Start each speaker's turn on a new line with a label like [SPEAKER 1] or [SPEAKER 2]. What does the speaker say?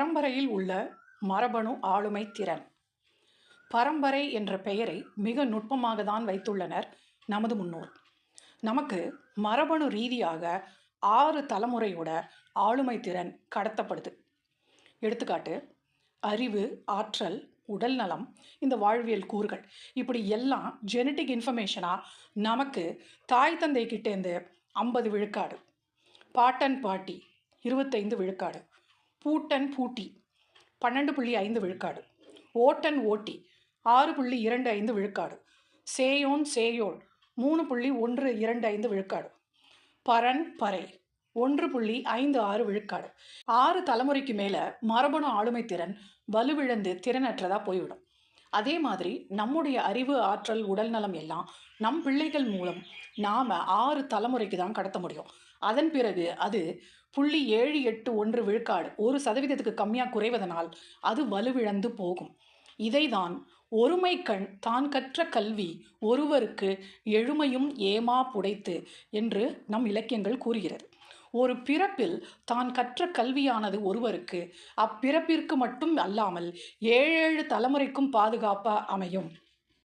[SPEAKER 1] பரம்பரையில் உள்ள மரபணு ஆளுமை திறன். பரம்பரை என்ற பெயரை மிக நுட்பமாக தான் வைத்துள்ளனர் நமது முன்னோர். நமக்கு மரபணு ரீதியாக ஆறு தலைமுறையோட ஆளுமை திறன் கடத்தப்படுது. எடுத்துக்காட்டு அறிவு ஆற்றல் உடல் நலம் இந்த வாழ்வியல் கூறுகள். இப்படி எல்லாம் ஜெனட்டிக் இன்ஃபர்மேஷனாக நமக்கு தாய் தந்தை கிட்டேருந்து ஐம்பது விழுக்காடு பாட்டன் பாட்டி இருபத்தைந்து விழுக்காடு பூட்டன் பூட்டி பன்னெண்டு புள்ளி ஐந்து விழுக்காடு. ஓட்டன் ஓட்டி ஆறு புள்ளி இரண்டு ஐந்து விழுக்காடு. சேயோன் சேயோன் மூணு புள்ளி ஒன்று இரண்டு ஐந்து விழுக்காடு. பரன் பறை ஒன்று புள்ளி ஐந்து ஆறு விழுக்காடு. ஆறு தலைமுறைக்கு மேலே மரபணு ஆளுமை திறன் வலுவிழந்து திறனற்றதாக போய்விடும். அதே மாதிரி நம்முடைய அறிவு ஆற்றல் உடல் நலம் எல்லாம் நம் பிள்ளைகள் மூலம் நாம் ஆறு தலைமுறைக்கு தான் கடத்த முடியும். அதன் பிறகு அது புள்ளி ஏழு எட்டு ஒன்று விழுக்காடு ஒரு சதவீதத்துக்கு கம்மியாக குறைவதனால் அது வலுவிழந்து போகும். இதைதான் ஒருமை கண் தான் கற்ற கல்வி ஒருவருக்கு எழுமையும் ஏமா புடைத்து என்று நம் இலக்கியங்கள் கூறுகிறது. ஒரு பிறப்பில் தான் கற்ற கல்வியானது ஒருவருக்கு அப்பிறப்பிற்கு மட்டும் அல்லாமல் ஏழேழு தலைமுறைக்கும் பாதுகாப்பாக அமையும்.